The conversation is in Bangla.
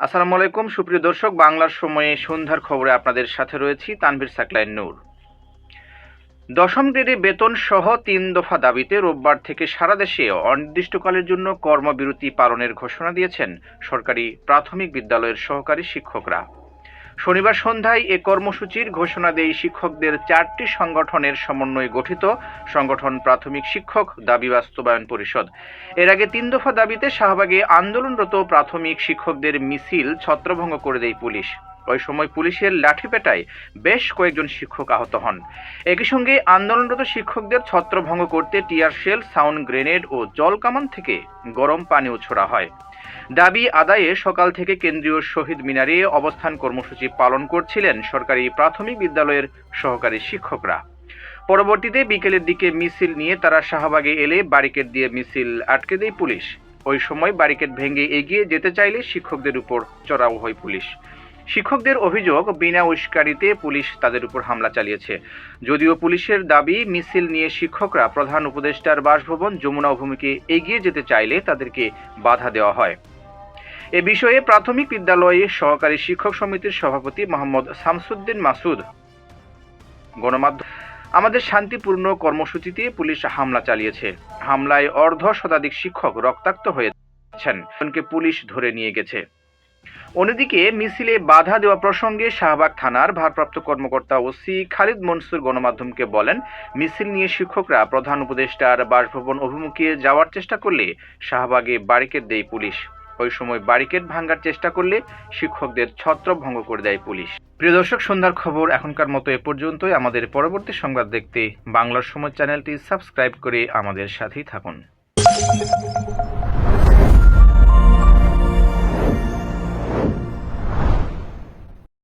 আসসালামু আলাইকুম, সুপ্রিয় দর্শক, বাংলার সময়ে সন্ধ্যার খবরে আপনাদের সাথে রয়েছি তানভীর সাকলাইন নূর। দশম গ্রেডে বেতন সহ তিন দফা দাবিতে রোববার থেকে সারা দেশে অনির্দিষ্টকালের জন্য কর্মবিরতি পালনের ঘোষণা দিয়েছেন সরকারি প্রাথমিক বিদ্যালয়ের সহকারী শিক্ষকরা। শনিবার সন্ধ্যায় এ কর্মসূচির ঘোষণা দেয় শিক্ষকদের চারটি সংগঠনের সমন্বয়ে গঠিত সংগঠন প্রাথমিক শিক্ষক, দাবি বাস্তবায়ন পরিষদ। এর আগে তিন দফা দাবিতে শাহবাগে আন্দোলনরত প্রাথমিক শিক্ষকদের মিছিল ছত্রভঙ্গ করে দেয় পুলিশ। ওই সময় পুলিশের লাঠিপেটায় বেশ কয়েকজন শিক্ষক আহত হন। একই সঙ্গে আন্দোলনরত শিক্ষকদের ছত্রভঙ্গ করতে টিয়ার শেল, সাউন্ড গ্রেনেড ও জল কামান থেকে গরম পানিও ছোড়া হয়। দাবি আদায়ে সকাল থেকে কেন্দ্রীয় শহীদ মিনারে অবস্থান কর্মসূচি পালন করছিলেন সরকারি প্রাথমিক বিদ্যালয়ের সহকারী শিক্ষকরা। পরবর্তীতে বিকেলের দিকে মিছিল নিয়ে তারা শাহবাগে এলে ব্যারিকেড দিয়ে মিছিল আটকে দেয় পুলিশ। ওই সময় ব্যারিকেড ভেঙে এগিয়ে যেতে চাইলে শিক্ষকদের উপর চড়াও হয় পুলিশ। শিক্ষকদের অভিযোগ, বিনা উস্কানিতে পুলিশ তাদের উপর হামলা চালিয়েছে। যদিও পুলিশের দাবি, মিছিল নিয়ে শিক্ষকরা প্রধান উপদেষ্টার বাসভবন যমুনা অভিমুখে এগিয়ে যেতে চাইলে তাদেরকে বাধা দেওয়া হয়। এ বিষয়ে প্রাথমিক বিদ্যালয়ে সহকারী শিক্ষক সমিতির সভাপতি মোহাম্মদ শামসুদ্দিন মাসুদ। গণমাধ্যম আমাদের শান্তিপূর্ণ কর্মসূচিতে পুলিশ হামলা চালিয়েছে। হামলায় অর্ধ শতাধিক শিক্ষক রক্তাক্ত হয়েছেন পুলিশ ধরে নিয়ে গেছে। অন্যদিকে মিছিলে বাধা দেওয়া প্রসঙ্গে শাহবাগ থানার ভারপ্রাপ্ত কর্মকর্তা ওসি খালিদ মনসুর গণমাধ্যমকে বলেন, মিছিল নিয়ে শিক্ষকরা প্রধান উপদেষ্টার বাসভবন অভিমুখে যাওয়ার চেষ্টা করলে শাহবাগে ব্যারিকেড দেয় পুলিশ। ওই সময় ব্যারিকেড ভাঙার চেষ্টা করলে শিক্ষকদের ছত্রভঙ্গ করে দেয় পুলিশ। প্রিয় দর্শক, সন্ধ্যার খবর এখনকার মতো এ পর্যন্তই। আমাদের পরবর্তী সংবাদ দেখতে বাংলার সময় চ্যানেলটি সাবস্ক্রাইব করে আমাদের সাথেই থাকুন।